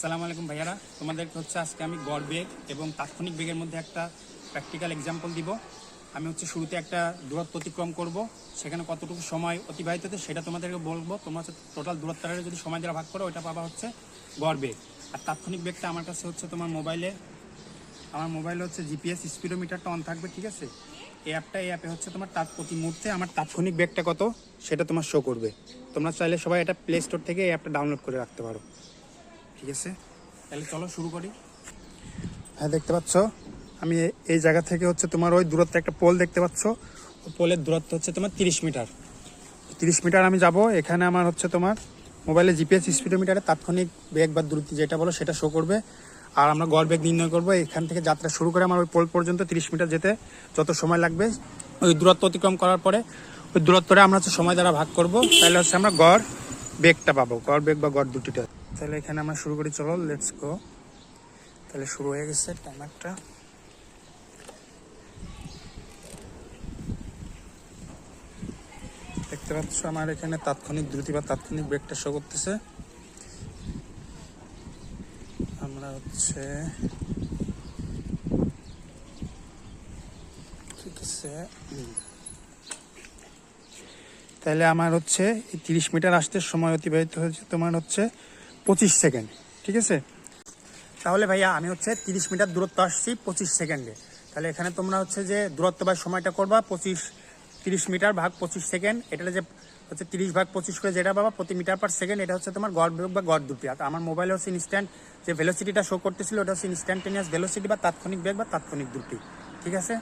আসসালামু আলাইকুম ভাইয়ারা। তোমাদেরকে হচ্ছে আজকে আমি গড় বেগ এবং তাৎক্ষণিক বেগের মধ্যে একটা প্র্যাকটিক্যাল এক্সাম্পল দিব। আমি হচ্ছে শুরুতে একটা দূরত্ব অতিক্রম করব, সেখানে কতটুকু সময় অতিবাহিত হতে সেটা তোমাদেরকে বলব। তোমরা হচ্ছে টোটাল দূরত্বটা যদি সময় দ্বারা ভাগ করো ওটা পাবা হচ্ছে গড় বেগ। আর তাৎক্ষণিক বেগটা আমার কাছে হচ্ছে তোমার মোবাইলে আমার মোবাইলে হচ্ছে জিপিএস স্পিডোমিটারটা অন থাকবে, ঠিক আছে? এই অ্যাপটা এই অ্যাপে হচ্ছে তোমার তাৎ প্রতি মুহূর্তে আমার তাৎক্ষণিক বেগটা কত, সেটা তোমার শো করবে। তোমরা চাইলে সবাই এটা প্লে স্টোর থেকে এই অ্যাপটা ডাউনলোড করে রাখতে পারো। ঠিক আছে? তাহলে চলো শুরু করি। হ্যাঁ দেখতে পাচ্ছ? আমি এই জায়গা থেকে হচ্ছে তোমার ওই দূরত্বে একটা পোল দেখতে পাচ্ছ। ওই পোলের দূরত্ব হচ্ছে তোমার তিরিশ মিটার। তিরিশ মিটার আমি যাব। এখানে আমার হচ্ছে তোমার মোবাইলে জিপিএস স্পিডোমিটারে তাৎক্ষণিক বেগ বা দ্রুতি যেটা বলো সেটা শো করবে। আর আমরা গড় বেগ নির্ণয় করব। এখান থেকে যাত্রা শুরু করে আমার ওই পোল পর্যন্ত তিরিশ মিটার যেতে যত সময় লাগবে। ওই দূরত্ব অতিক্রম করার পরে ওই দূরত্বটা আমরা হচ্ছে সময় দ্বারা ভাগ করব। তাহলে হচ্ছে আমরা গড় বেগটা পাবো গড় বেগ বা গড় দুটিটা তাহলে এখানে আমরা শুরু করি, চলো লেটস গো তাহলে শুরু হয়ে গেছে টাইমারটা দেখতে পাচ্ছ আমার এখানে তাৎক্ষণিক দ্রুতি বা তাৎক্ষণিক ব্রেকটা শো করতেছে। আমরা হচ্ছে ঠিক আছে। তাহলে আমার হচ্ছে তিরিশ মিটার আসতে সময় অতিবাহিত হয়েছে তোমার হচ্ছে পঁচিশ সেকেন্ড, ঠিক আছে? তাহলে ভাইয়া আমি হচ্ছে তিরিশ মিটার দূরত্ব আসছি পঁচিশ সেকেন্ডে। তাহলে এখানে তোমরা হচ্ছে যে দূরত্ব বা সময়টা করবা পঁচিশ, তিরিশ মিটার ভাগ পঁচিশ সেকেন্ড। এটা যে হচ্ছে তিরিশ ভাগ পঁচিশ করে যেটা পাবা প্রতি মিটার পার সেকেন্ড, এটা হচ্ছে তোমার গড় বেগ বা গড় দুটি। আর আমার মোবাইলে হচ্ছে ইনস্ট্যান্ট যে ভেলোসিটিটা শো করতেছিল ওটা হচ্ছে ইনস্ট্যান্টেনিয়াস ভেলোসিটি বা তাৎক্ষণিক বেগ বা তাৎক্ষণিক দ্রুতি ঠিক আছে?